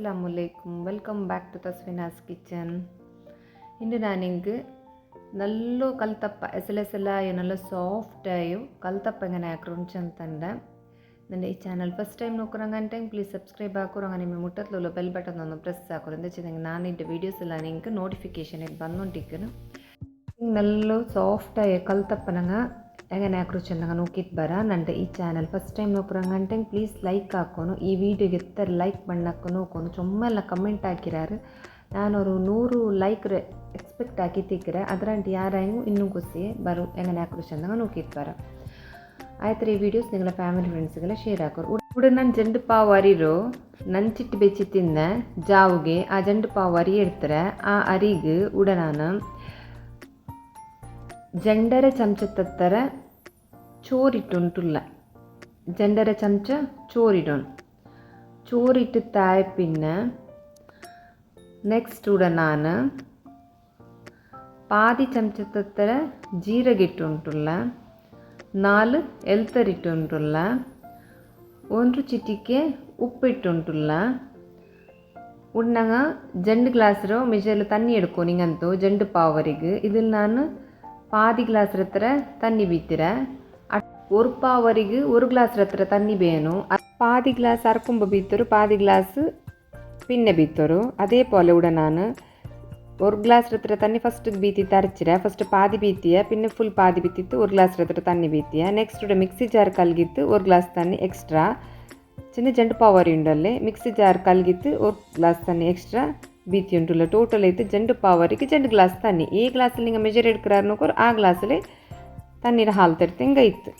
அஸ்லாமலைக்கும் welcome back to Thasvina's kitchen இன்று நான் இங்கு நல்ல கல்தப்ப எசில எசில நல்ல சாஃப்டாயும் கல்தப்ப எங்கே ஆக்குறோன்னு தந்தேன் ನನ್ನ ಈ ಚಾನಲ್ ಫಸ್ಟ್ ಟೈಮ್ ನೋಡ್ಕೊರಂಗಂಟೆ ಪ್ಲೀಸ್ ಸಬ್ಸ್ಕ್ರೈಬ್ ಹಾಕೋರಂಗ ನಿಮ್ಮ ಮುಟ್ಟತ್ಲುಲ್ಲ ಬೆಲ್ ಬಟನ್ ಒಂದು ಪ್ರೆಸ್ ಹಾಕೋರಿಂದ ಚೆಂದಂಗೆ ನಾನಿಟ್ಟ ವೀಡಿಯೋಸ್ ಎಲ್ಲ ನಿಂಗೆ ನೋಟಿಫಿಕೇಷನ್ ಇದು ಬಂದುಂಟಿಕ್ಕನು ನಲ್ಲು ಸಾಫ್ಟಾಗಿ ಕಲ್ತಪ್ಪನಂಗೆ ಹಾಗೆ ಯಾಕರು ಚೆನ್ನಾಗಿ ಬರ ನಂದು ಈ ಚಾನಲ್ ಫಸ್ಟ್ ಟೈಮ್ ನೋಕ್ರಂಗಂಟೆ ಪ್ಲೀಸ್ ಲೈಕ್ ಹಾಕೋನು ಈ ವಿಡಿಯೋಗೆ ಎತ್ತರ ಲೈಕ್ ಮಣ್ಣಾಕೋ ನೋಕೋನು ಚೊಮ್ಮೆಲ್ಲ ಕಮೆಂಟ್ ಹಾಕಿರಾರು ನಾನು ಅವರು ನೂರು ಲೈಕ್ ಎಕ್ಸ್ಪೆಕ್ಟ್ ಹಾಕಿ ತಿಕ್ಕರೆ ಅದರಂಟು ಹೆಂಗು ಇನ್ನೂ ಖುಷಿ ಬರು ಹೆಂಗನೆ ಯಾಕರು ಚೆನ್ನಾಗಿ ಬರ ಆಯ್ತು ರೀ ಈ ವಿಡಿಯೋಸ್ ನಿಮ್ಮ ಫ್ಯಾಮಿಲಿ ಫ್ರೆಂಡ್ಸ್ಗೆಲ್ಲ ಶೇರ್ ಹಾಕೋರು ಉಡ ನಾನು ಜಂಡು ಪಾವು ಅರಿರು ನನ್ನ ಚಿಟ್ಟು ಬೆಚ್ಚಿ ಜಾವ್ಗೆ ಜಾವುಗೆ ಆ ಜಂಡು ಪಾವು ಅರಿ ಇಡ್ತಾರೆ ಆ ಅರಿಗೆ ಉಡ ನಾನು ಜಂಡರ ಚಮಚದತ್ತರ ചോറിട്ടുണ്ടുള്ള ജണ്ടര ചമച്ച ചോറിടണം ചോറിട്ട് തായ പിന്നെ നെക്സ്റ്റ് ഇവിടെ ഞാൻ പാതി ചമച്ചത്തത്ര ജീരകിട്ടുണ്ടുള്ള നാല് എൽത്തരിട്ടുണ്ടുള്ള ಒಂದು ಚಿಟಿಕೆ ಉಪ್ಪಿಟ್ಟುಂಟುಲ್ಲ ಉಣ್ಣಂಗ ಜಂಡು ಗ್ಲಾಸ್ರು ಮಿಶಲು ತಣ್ಣಿ ಎಡ್ಕೊ ನಿಂಗಂತೂ ಜಂಡು ಪಾವರಿಗೆ ಇದಿಲ್ಲ ನಾನು பாதி கிளாஸ் ರತ್ರ தண்ணி பீத்துறேன் ஒரு பா வரைக்கும் ஒரு கிளாஸ் ரத்திர தண்ணி வேணும் பாதி கிளாஸ் அறக்கும்ப பீத்தரு பாதி கிளாஸ் பின்ன பீத்தரும் அதே போல் விட நான் ஒரு கிளாஸ் ரத்திர தண்ணி ஃபஸ்ட்டு பீத்தி தரைச்சிற ஃபஸ்ட்டு பாதி பீத்திய பின்ன ஃபுல் பாதி பீத்திட்டு ஒரு கிளாஸ் ரத்திர தண்ணி பீத்திய நெக்ஸ்ட்டோட மிக்ஸி ஜார் கல்கித்து ஒரு கிளாஸ் தண்ணி எக்ஸ்ட்ரா சின்ன ஜெண்டு பாவரி உண்டல்லே மிக்ஸி ஜார் கல்கித்து ஒரு கிளாஸ் தண்ணி எக்ஸ்ட்ரா ಬೀತಿ ಉಂಟುಲ್ಲ ಟೋಟಲ್ ಐತೆ ಜಂಡು ಪಾವರಿಗೆ ಜಂಡು ಗ್ಲಾಸ್ ತನ್ನಿ கிளாஸில் ಗ್ಲಾಸಲ್ಲಿ மெஜர் ಮೆಜರ್ ಎಡ್ಕರಾರ್ನೋಕೋರು ಆ ಗ್ಲಾಸಲ್ಲಿ தண்ணீர் ஹால் தடுத்து இங்கே இத்து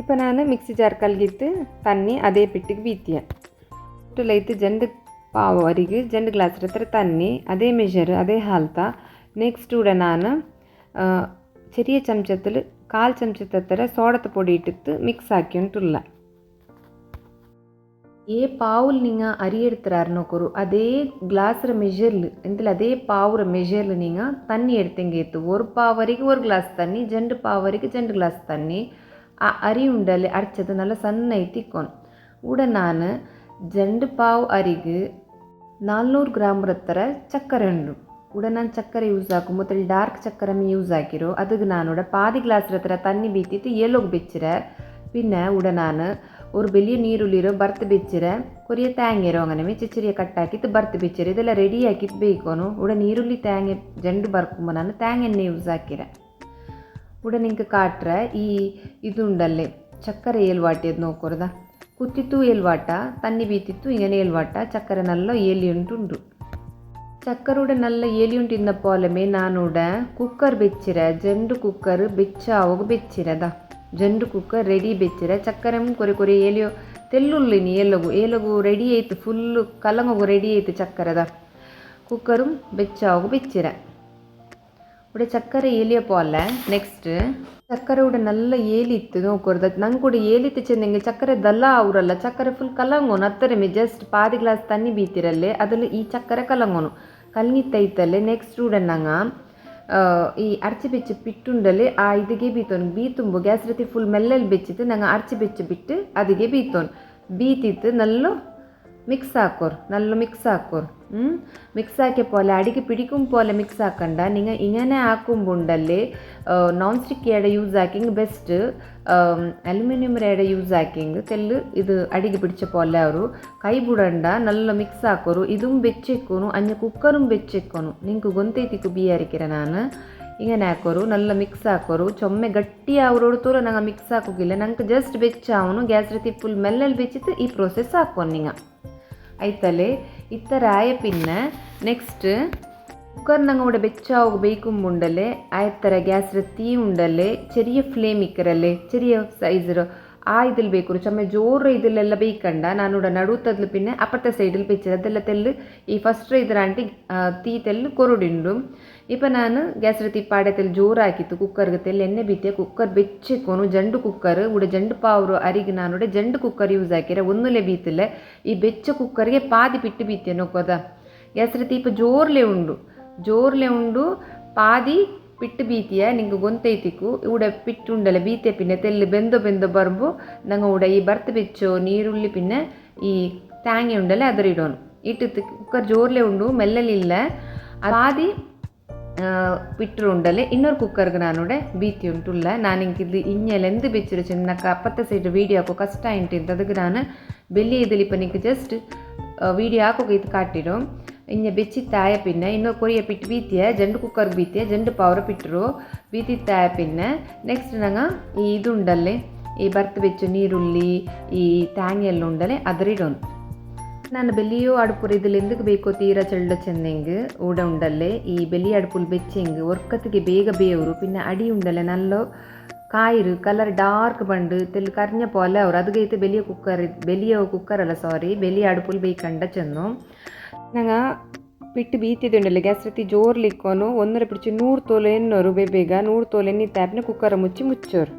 இப்போ நான் மிக்சி ஜார் கழுகித்து தண்ணி அதே பிட்டுக்கு பீத்தியேன் டோட்டல் இத்து ஜெண்டு பாவ வரைக்கு ஜெண்டு கிளாஸ் இருக்கிற தண்ணி அதே மெஷர் அதே ஹால்தா நெக்ஸ்ட் கூட நான் ചെറിയ ചമച്ചത്തിൽ കാൽ ചമച്ചത്തത്ര സോഡത്തെ പൊടി ഇട്ടിട്ട് മിക്സ് ആക്കിയിട്ടില്ല ఏ పావుల్నింగా అరియెడుతురార్నోకొరు అదే గ్లాసుర మెజర్లు ఇంతలో అదే పావుర మెజర్లు நீங்க தண்ணி எடுத்தெங்கேத்து ஒரு பாவரிக்கு ஒரு கிளாஸ் தண்ணி ஜெண்டு பாவரிக்கு ஜெண்டு கிளாஸ் தண்ணி ಆ ಅರಿ ಉಂಡಲ್ಲಿ ಅರ್ಚದ ನಲ್ಲ ಸಣ್ಣ ತಿಕ್ಕೋನ್ ಉಡ ನಾನು ಜಂಡು ಪಾವು ಅರಿಗು ನಾಲ್ನೂರು ಗ್ರಾಮ್ ರತ್ತರ ಚಕ್ಕರೆ ಉಂಡು ಉಡ ನಾನು ಚಕ್ಕರೆ ಯೂಸ್ ಹಾಕು ಮತ್ತೆ ಡಾರ್ಕ್ ಚಕ್ಕರೆ ಮೀ ಯೂಸ್ ಹಾಕಿರೋ ಅದಕ್ಕೆ ನಾನು ಉಡ ಪಾದಿ ಗ್ಲಾಸ್ ರತ್ತರ ತಣ್ಣಿ ಬೀತಿತ್ತು ಎಲ್ಲೋಗಿ ಬೆಚ್ಚಿರ ಪಿನ್ನ ಉಡ ನಾನು ಅವ್ರು ಬೆಲಿಯ ನೀರುಳ್ಳಿರೋ ಬರ್ತ್ ಬಿಚ್ಚಿರೆ ಕೊರಿಯ ತ್ಯಾಂಗಿರೋ ಅಂಗನೆ ಚಿಚ್ಚಿರಿಯ ಕಟ್ಟಾಕಿತ್ತು ಬರ್ತ್ ಬಿಚ್ಚಿರೆ ಇದೆಲ್ಲ ರೆಡಿ ಹಾಕಿತ್ತು ಬೇಯ್ಕೊನು ಉಡ ನೀರುಳ್ಳಿ ತ್ಯಾಂಗೆ ಜಂಡು ಬರ್ಕೊಂಬ ನಾನು ತ್ಯಾಂಗೆಣ್ಣೆ ಯೂಸ್ ಹಾಕಿರೆ ಉಡ ನಿಂಗೆ ಕಾಟ್ರೆ ಈ ಇದುಂಡಲ್ಲಿ ಚಕ್ಕರೆ ಏಲ್ವಾಟಿಯದು ನೋಕೊರ್ದ ಕುತ್ತಿತ್ತು ಏಲ್ವಾಟ ತನ್ನಿ ಬೀತಿತ್ತು ಇಂಗನೆ ಏಲ್ವಾಟ ಚಕ್ಕರೆ ನಲ್ಲ ಏಲಿ ಉಂಟುಂಡು ചക്കറുടെ നല്ല എലിയുണ്ടിരുന്ന പോലമേ നാനൂടെ കുക്കർ വെച്ചിര ജെണ്ട് കുക്കർ വെച്ചാവുക വെച്ചിരതാ ಜಂಡು ಕುಕ್ಕ ರೆಡಿ ಬೆಚ್ಚಿರೆ ಚಕ್ಕರೆ ಕೊರೆ ಕೊರೆ ಏಲಿಯೋ ತೆಲ್ಲುಳ್ಳಿನಿ ಎಲ್ಲಗು ಏಲಗು ರೆಡಿ ಆಯ್ತು ಫುಲ್ಲು ಕಲ್ಲಂಗು ರೆಡಿ ಆಯ್ತು ಚಕ್ಕರೆದ ಕುಕ್ಕರು ಬೆಚ್ಚಾವು ಬೆಚ್ಚಿರೆ உடைய சக்கரை ஏலிய போல நெக்ஸ்ட்டு சக்கரை நல்ல ஏலித்து நோக்குறது நாங்கள் ஏலித்து சேர்ந்தீங்க சக்கரை தல்லா ஆகுறல்ல சக்கரை ஃபுல் கலங்கணும் அத்தரமே ஜஸ்ட் பாதி கிளாஸ் தண்ணி பீத்திரல்லே அதில் ஈ சக்கரை கலங்கணும் கல்னி தைத்தல்லே நெக்ஸ்ட் உடனே ಈ ಅರ್ಚಿ ಬೆಚ್ಚು ಬಿಟ್ಟುಂಡಲೆ ಆ ಇದಿಗೆ ಬೀತೋನ್ ಬೀತುಂಬು ಗ್ಯಾಸ್ ರೀತಿ ಫುಲ್ ಮೆಲ್ಲಲ್ಲಿ ಬೆಚ್ಚಿತ್ತು ನಂಗೆ ಅರ್ಚಿ ಬೆಚ್ಚು ಬಿಟ್ಟು ಅದಿಗೆ ಬೀತೋನ್ ಬೀತಿತ್ತು ನಲ್ಲು മിക്സ് ആക്കോർ നല്ല മിക്സ് ആക്കോർ മിക്സ് ആക്കിയ പോലെ അടിക്ക് പിടിക്കും പോലെ മിക്സ് ആക്കണ്ട നിങ്ങൾ ഇങ്ങനെ ആക്കുമ്പോണ്ടല്ലേ നോൺ സ്റ്റിക്ക് ഏടെ യൂസ് ആക്കിങ് ബെസ്റ്റ് അലുമിനിയം ഏടെ യൂസ് ആക്കിങ് കെല്ല് ഇത് അടിക്ക് പിടിച്ച പോലെ ഒരു കൈ ബുടണ്ട നല്ല മിക്സ് ആക്കോറു ഇതും വെച്ചേക്കോണു അഞ്ഞ കുക്കറും വെച്ചേക്കോണു നിങ്ങൾക്ക് ഗൊന്തേത്തിക്ക് ബിയായിരിക്കിറ ഞാൻ ഇങ്ങനെ ആക്കോറു നല്ല മിക്സ് ആക്കോറു ചൊമ്മೆ ಗಟ್ಟಿ ಅವ್ರು ತೋರ ನಂಗೆ ಮಿಕ್ಸ್ ಹಾಕೋಗಿಲ್ಲ ನಂಗೆ ಜಸ್ಟ್ ಬೆಚ್ಚ ಅವನು ಗ್ಯಾಸ್ ರೀತಿ ಫುಲ್ ಮೆಲ್ಲಲ್ಲಿ ಬೆಚ್ಚಿತ್ತು ಈ ಪ್ರೋಸೆಸ್ ಹಾಕೋನ್ ನಿಂಗೆ ಆಯ್ತಲ್ಲೇ ಈ ಥರ ಆಯಪಿನ್ನ ನೆಕ್ಸ್ಟ್ ಕುಕ್ಕರ್ನಂಗೆ ಊಟ ಬೆಚ್ಚ ಆಗಬೇಕು ಆಯ್ತರ ಗ್ಯಾಸ್ರ ತೀ ಉಂಡಲ್ಲೇ ಚರಿಯ ಫ್ಲೇಮ್ ಇಕ್ಕರಲ್ಲೇ ಚರಿಯ ಸೈಜ್ರ ആ ഇതിൽ വെക്കുറിച്ച് നമ്മൾ ജോറ് ഇതിലെല്ലാം വെയ്ക്കണ്ട ഞാൻ ഉടൻ പിന്നെ അപ്പുറത്തെ സൈഡിൽ വെച്ചത് അതെല്ലാം തെല്ല് ഈ ഫസ്റ്റ് ഇതിലാണ്ട് തീ തെല്ല് കുറുടിണ്ടും ഇപ്പം ഞാൻ ഗ്യാസിലെ തീപ്പാടത്തിൽ ജോറാക്കിത്തു കുക്കർക്ക് തെല്ല് എന്നെ വിറ്റേ കുക്കർ വെച്ചിക്കോണു ജണ്ട് കുക്കർ ഇവിടെ ജണ്ട് പാവറ് അരിക്ക് ഞാനിവിടെ ജണ്ട് കുക്കർ യൂസ് ആക്കിയാൽ ഒന്നിലെ വീത്തില്ല ഈ വെച്ച കുക്കറിയെ പാതി പിട്ട് വീത്തിയ നോക്കോതാ ഗ്യാസിലെ തീപ്പ് ജോറിലേ ഉണ്ടു ജോറിലേ ഉണ്ടു പാതി பிட்டு பீத்திய ನಿಂಗೆ ಗೊಂತೈತಿಕ್ಕು ಇವುಡ ಪಿಟ್ಟುಂಡಲ ಬೀತೆ ಪಿನ್ನೆ ತೆಲ್ಲು ಬೆಂದೋ ಬೆಂದೋ ಬರ್ಬು ನಂಗೆ ಉಡ ಈ பர்த்து ಬೆಚ್ಚೋ ನೀರುಳ್ಳಿ ಪಿನ್ನೆ ಈ ತಾಂಗಿ ಉಂಡಲೆ ಅದರಿಡೋನು ಇಟ್ಟು ಕುಕ್ಕರ್ ಜೋರ್ಲೆ ಉಂಡು ಮೆಲ್ಲಲಿಲ್ಲ ಆದಿ பிட்டுரு உண்டலே இன்னொரு குக்கருக்கு நானோட பீத்தி உண்டுள்ள நான் இங்கே இது இன்னிலேருந்து பிச்சிருச்சு எனக்கு அப்பத்த சைடு வீடியோ கஷ்டம் ஆகிட்டு இருந்ததுக்கு நான் வெளியே இதில் இப்போ நீங்கள் ஜஸ்ட் வீடியோ ஆக்கோ இது காட்டிடும் ಹಿಂಗೆ ಬೆಚ್ಚಿತ್ತಾಯ ಪಿನ್ನೆ ಇನ್ನೂ ಕೊರಿಯ ಪಿಟ್ಟು ಬೀತಿಯ ಜಂಡು ಕುಕ್ಕರ್ ಬೀತಿಯ ಜಂಡು ಪಾವ್ರ ಪಿಟ್ಟರು ಬೀತಿತ್ತಾಯ ಪಿನ್ನೆ ನೆಕ್ಸ್ಟ್ ನಂಗೆ ಈ ಇದು ಉಂಡಲ್ಲಿ ಈ ಭರ್ತ್ ಬೆಚ್ಚು ನೀರುಳ್ಳಿ ಈ ತ್ಯಾಂಗೆಲ್ಲ ಉಂಡಲೆ ಅದರಿಡೋನು ನಾನು ಬೆಲಿಯೋ അടുപ്പുറ ഇതിലെന്തൊക്കെ ಬೇಕೋ ತೀರ ചെള്ള ചെന്നെങ്ക് ഊട ഉണ്ടല്ലേ ഈ ബെലി അടുപ്പിൽ വെച്ചെങ്ക് ഒർക്കത്തേക്ക് ಬೇಗ ಬೇವರು പിന്നെ അടി ഉണ്ടല്ലേ നല്ല കായര് കളർ ഡാർക്ക് പണ്ട് തെൽ കറിഞ്ഞ പോലെ അവർ അത് കഴിത്ത് ബലിയ കുക്കർ ബലിയ കുക്കറല്ല സോറി ബലിയ അടുപ്പിൽ ബേക്കണ്ട ചെന്നു ನಂಗೆ ಪಿಟ್ಟು ಬೀತಿದ್ದುಂಡಲ್ಲ ಗ್ಯಾಸ್ ರೀತಿ ಜೋರ್ಲಿಕ್ಕೋನು ಒಂದರ ಪಿಡಿಚು ನೂರು ತೋಲೆನ್ನೋರು ಬೇಬೇಗ ನೂರು ತೋಲೆನ್ನಿ ತಾಪ್ನ ಕುಕ್ಕರ ಮುಚ್ಚಿ ಮುಚ್ಚೋರು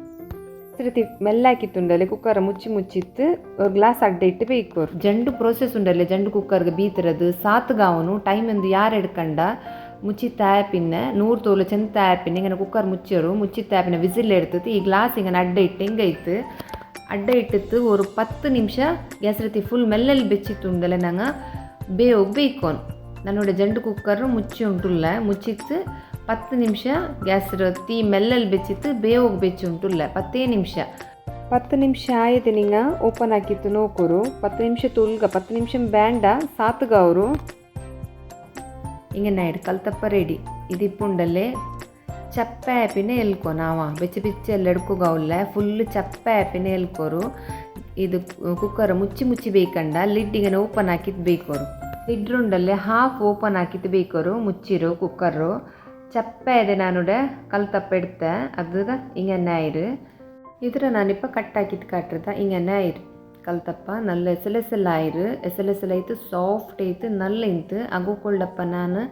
ರೀತಿ ಮೆಲ್ಲಾಕಿತ್ತುಂಡಲೆ ಕುಕ್ಕರ್ ಮುಚ್ಚಿ ಮುಚ್ಚಿತ್ತು ஒரு கிளாஸ் அட்டை இட்டு போய்க்கோர் ஜண்டு ப்ரோசஸ் உண்டல்ல ஜண்டு குக்கருக்கு பீத்துறது சாத்துக்காவணும் டைம் வந்து யார் எடுக்கண்டா முச்சி தேப்பின்ன நூறு தோல் செந்த தேப்பின்னு இங்கே குக்கர் முச்சிடும் முச்சி தேப்பின விசில் எடுத்துட்டு ஈ கிளாஸ் இங்கே அட்டை இட்டு இங்கே இத்து அட்டை இட்டுத்து ஒரு பத்து நிமிஷம் கேசரத்தி ஃபுல் மெல்லல் பெச்சித்துண்டல நாங்கள் ಬೇಯೋಗಬೇಯಿಕೊನ್ ನಾನು ನೋಡಿ ಜಂಡು ಕುಕ್ಕರು ಮುಚ್ಚಿ ಉಂಟುಲ್ಲ ಮುಚ್ಚಿತ್ತು ಪತ್ತು ನಿಮಿಷ ಗ್ಯಾಸ್ ರೊತ್ತಿ ಮೆಲ್ಲಲ್ಲಿ ಬೆಚ್ಚಿತ್ತು ಬೇಯೋಗಿ ಬೆಚ್ಚಿ ಉಂಟುಲ್ಲ ಪತ್ತೇ ನಿಮಿಷ ಪತ್ತು ನಿಮಿಷ ಆಯ್ತು ನಿಂಗ ಓಪನ್ ಹಾಕಿತ್ತು ನೋಕೋರು ಪತ್ತು ನಿಮಿಷ ತುಲ್ಗ ಪತ್ತು ನಿಮಿಷ ಬ್ಯಾಂಡ ಸಾತ್ಗ ಅವರು ಹಿಂಗೆ ನಾಯ್ಡು ಕಲ್ತಪ್ಪ ರೆಡಿ ಇದಿಪ್ಪುಂಡಲ್ಲೇ ಚಪ್ಪ ಆ್ಯಪಿನೇ ಎಲ್ಕೊ ನಾವ ಬೆಚ್ಚಿ ಬಿಚ್ಚಿ ಎಲ್ಲ ಎಡ್ಕೋಗಾವಲ್ಲ ಫುಲ್ ಚಪ್ಪ ಆ್ಯಪಿನೇ ಎಲ್ಕೋರು ಇದು ಕುಕ್ಕರ್ ಮುಚ್ಚಿ ಮುಚ್ಚಿ ಬೇಕಂಡ ಲಿಡ್ಡಿಗೆ ಓಪನ್ ಹಾಕಿದ್ದು ಬೇಕೋರು ಲಿಡ್ ರುಂಡಲ್ಲೇ ಹಾಫ್ ಓಪನ್ ಹಾಕಿದ್ದು ಬೇಕೋರು ಮುಚ್ಚಿರು ಕುಕ್ಕರು ಚಪ್ಪೆ ಇದೆ ನಾನುಡೆ ಇಡ್ತೆ ಅದಕ್ಕೆ ಹಿಂಗೆ ನಾಯಿರು ಇದ್ರ ನಾನಿಪ್ಪ ಹಾಕಿದ್ ಕಾಟ್ರದ ಹಿಂಗೆ ನಾಯಿರು ಕಲ್ತಪ್ಪ ನಲ್ಲ ಎಸಲೆಸೆಲ್ಲ ಆಯಿರು ಎಸಲೆಸೆಲ್ಲ ಆಯ್ತು ಸಾಫ್ಟ್ ಆಯಿತು ಇಂತು ಅಗೋಕೊಳ್ಳಪ್ಪ ನಾನು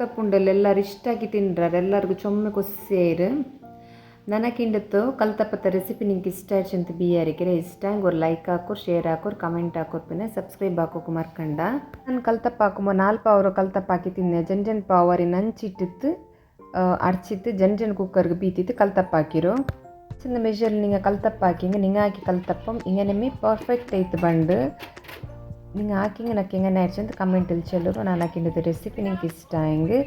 ತಪ್ಪುಂಡಲ್ಲೆಲ್ಲರೂ ಇಷ್ಟಾಗಿ ತಿಂಡ್ರಾರೆ ಎಲ್ಲರಿಗೂ ಚೊಮ್ಮೆ ಕೊಸಿ ಆಯ್ರು ನನಕಿಂಡತ್ತು ಕಲ್ತಪ್ಪತ್ತ ರೆಸಿಪಿ ನಿಂಗೆ ಇಷ್ಟ ಆಯ್ತು ಬಿ ಯಾರಿಗೆ ಇಷ್ಟ ಹಂಗೆ ಅವ್ರು ಲೈಕ್ ಹಾಕೋರು ಶೇರ್ ಹಾಕೋರು ಕಮೆಂಟ್ ಹಾಕೋರು ಪಿನ್ನ ಸಬ್ಸ್ಕ್ರೈಬ್ ಹಾಕೋಕೆ ಮರ್ಕೊಂಡ ನಾನು ಕಲ್ತಪ್ಪ ಹಾಕೊಂಬೋ ನಾಲ್ಪ ಅವರು ಕಲ್ತಪ್ಪ ಹಾಕಿ ತಿಂದೆ ಪಾವರಿ ನಂಚಿಟ್ಟಿತ್ತು ಅಡ್ಚಿತ್ತು ಜನ್ ಕುಕ್ಕರ್ಗೆ ಬೀತಿತ್ತು ಕಲ್ತಪ್ಪ ಹಾಕಿರು ಚಿನ್ನ ಮೆಷರ್ ನಿಂಗ ಕಲ್ತಪ್ಪ ಹಾಕಿ ಹಿಂಗೆ ನಿಂಗೆ ಹಾಕಿ ಕಲ್ತಪ್ಪ ಹಿಂಗೆ ನಿಮಗೆ ಪರ್ಫೆಕ್ಟ್ ಐತೆ ಬಂಡು ನಿಂಗೆ ಹಾಕಿಂಗೆ ನಾಕಿಂಗೆ ನಾಯ್ಚಂತ ಕಮೆಂಟಲ್ಲಿ ಚೆಲ್ಲರು ನಾನು ಹಾಕಿಂಡದ ರೆಸಿಪಿ ನಿಂಗೆ ಇಷ್ಟ ಹಿಂಗೆ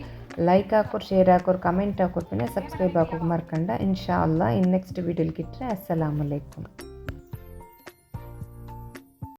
ಲೈಕ್ ಹಾಕೋರು ಶೇರ್ ಹಾಕೋರು ಕಮೆಂಟ್ ಹಾಕೋರು ಪುನಃ ಸಬ್ಸ್ಕ್ರೈಬ್ ಹಾಕೋಕೆ ಮರ್ಕಂಡ ಇನ್ಶಾ ಅಲ್ಲ ಇನ್ನು ನೆಕ್ಸ್ಟ್ ವೀಡಿಯೋಲಿ ಗಿಟ್ರೆ ಅಸ್ಸಲಾಮಲೈಕುಮ್